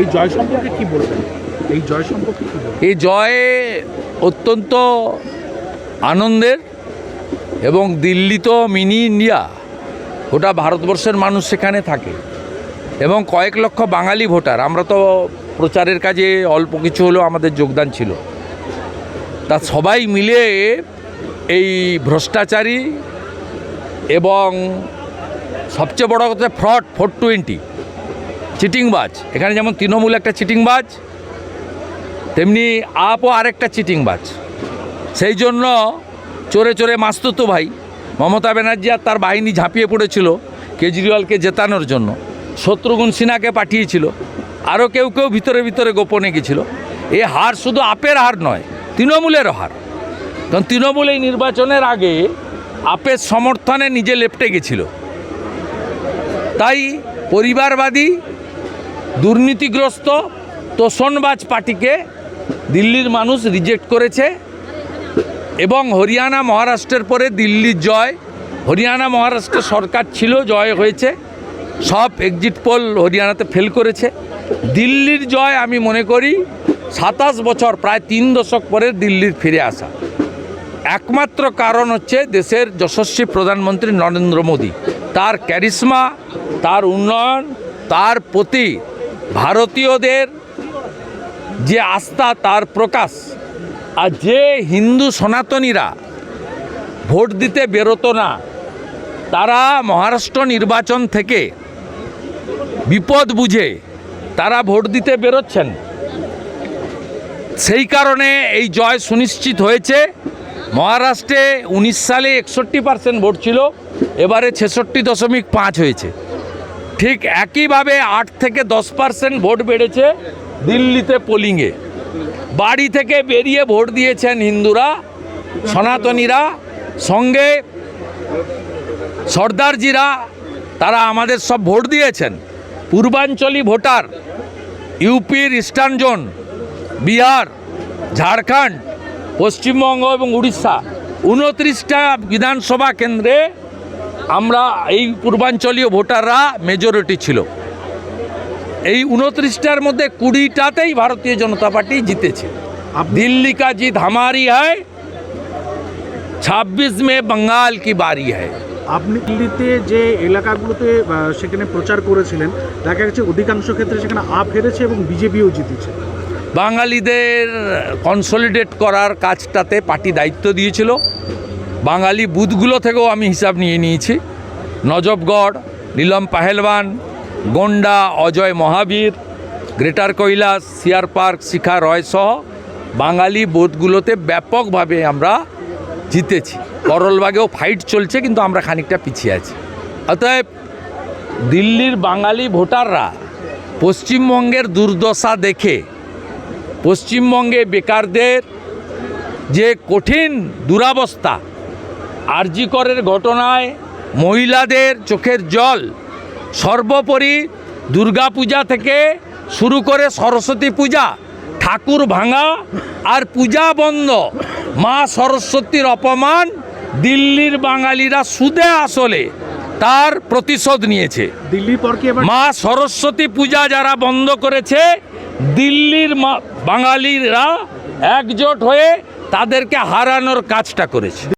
এই জয় সম্পর্কে কি বলবেন? এই জয় সম্পর্কে কি এই জয় অত্যন্ত আনন্দের এবং দিল্লি তো মিনি ইন্ডিয়া গোটা ভারতবর্ষের মানুষ সেখানে থাকে এবং কয়েক লক্ষ বাঙালি ভোটার। আমরা তো প্রচারের কাজে অল্প কিছু হলেও আমাদের যোগদান ছিল। তা সবাই মিলে এই ভ্রষ্টাচারী এবং সবচেয়ে বড় কথা ফ্রড, ফোর টোয়েন্টি। চিটিংবাজ। এখানে যেমন তৃণমূল একটা চিটিংবাজ, তেমনি আপও আরেকটা চিটিংবাজ। সেই জন্য চোরে চোরে মাস্তুতো ভাই, মমতা ব্যানার্জি আর তার বাহিনী ঝাঁপিয়ে পড়েছিল কেজরিওয়ালকে জেতানোর জন্য। শত্রুঘ্ন সিনহাকে পাঠিয়েছিল। আরও কেউ কেউ ভিতরে ভিতরে গোপনে গেছিল। এ হার শুধু আপের হার নয় তৃণমূলেরও হার। কারণ তৃণমূল এই নির্বাচনের আগে আপের সমর্থনে নিজে লেপটে গেছিল। তাই পরিবারবাদী দুর্নীতিগ্রস্ত তোষণবাজ পার্টিকে দিল্লির মানুষ রিজেক্ট করেছে এবং হরিয়ানা মহারাষ্ট্রের পরে দিল্লির জয়। হরিয়ানা মহারাষ্ট্রের সরকার ছিল, জয় হয়েছে। সব এক্সিট পোল হরিয়ানাতে ফেল করেছে। দিল্লির জয় আমি মনে করি সাতাশ বছর, প্রায় তিন দশক পরে দিল্লির ফিরে আসা। একমাত্র কারণ হচ্ছে দেশের যশস্বী প্রধানমন্ত্রী নরেন্দ্র মোদী। তার ক্যারিশমা তার উন্নয়ন, তার প্রতি ভারতীয়দের যে আস্থা, তার প্রকাশ। আর যে হিন্দু সনাতনীরা ভোট দিতে বেরোতো না, তারা মহারাষ্ট্র নির্বাচন থেকে বিপদ বুঝে তারা ভোট দিতে বেরোচ্ছেন। সেই কারণে এই জয় সুনিশ্চিত হয়েছে। মহারাষ্ট্রে উনিশ সালে একষট্টি পার্সেন্ট ভোট ছিল, এবারে ছেষট্টি দশমিক পাঁচ হয়েছে। ঠিক একইভাবে আট থেকে দশ পার্সেন্ট ভোট বেড়েছে দিল্লিতে পোলিংয়ে বাড়ি থেকে বেরিয়ে ভোট দিয়েছেন হিন্দুরা, সনাতনীরা, সঙ্গে সর্দারজিরা, তারা আমাদের সব ভোট দিয়েছেন। পূর্বাঞ্চলী ভোটার, ইউপির ইস্টার্ন জোন, বিহার, ঝাড়খণ্ড, পশ্চিমবঙ্গ এবং উড়িষ্যা। উনত্রিশটা বিধানসভা কেন্দ্রে আমরা এই পূর্বাঞ্চলীয় ভোটাররা মেজরিটি ছিল। এই উনত্রিশটার মধ্যে কুড়িটাতেই ভারতীয় জনতা পার্টি জিতেছে। দিল্লি কা জিত হামারি হয় ছাব্বিশ মে বঙ্গাল কি বারি হয় আপনি দিল্লিতে যে এলাকাগুলোতে সেখানে প্রচার করেছিলেন দেখা গেছে অধিকাংশ ক্ষেত্রে সেখানে আপ হেরেছে এবং বিজেপিও জিতেছে। বাঙালিদের কনসলিডেট করার কাজটাতে পার্টি দায়িত্ব দিয়েছিল। বাঙালি বুথগুলো থেকেও আমি হিসাব নিয়ে নিয়েছি। Najafgarh Neelam Pahelwan, Gonda, Ajay Mahavir, greater Kailash, CR park, Shikha Roy সহ বাঙালি বুথগুলোতে ব্যাপকভাবে আমরা জিতেছি। করলবাগেও ফাইট চলছে, কিন্তু আমরা খানিকটা পিছিয়ে আছি। অতএব দিল্লির বাঙালি ভোটাররা পশ্চিমবঙ্গের দুর্দশা দেখে, পশ্চিমবঙ্গে বেকারদের যে কঠিন দুরাবস্থা আরজিকরের ঘটনায় মহিলাদের চোখের জল সর্বোপরি দুর্গাপূজা থেকে শুরু করে সরস্বতী পূজা ঠাকুর ভাঙা আর পূজা বন্ধ। মা সরস্বতীর অপমান দিল্লির বাঙালিরা সুদে আসলে তার প্রতিশোধ নিয়েছে। মা সরস্বতী পূজা যারা বন্ধ করেছে দিল্লির মা- বাঙালিরা একজোট হয়ে তাদেরকে হারানোর কাজটা করেছে।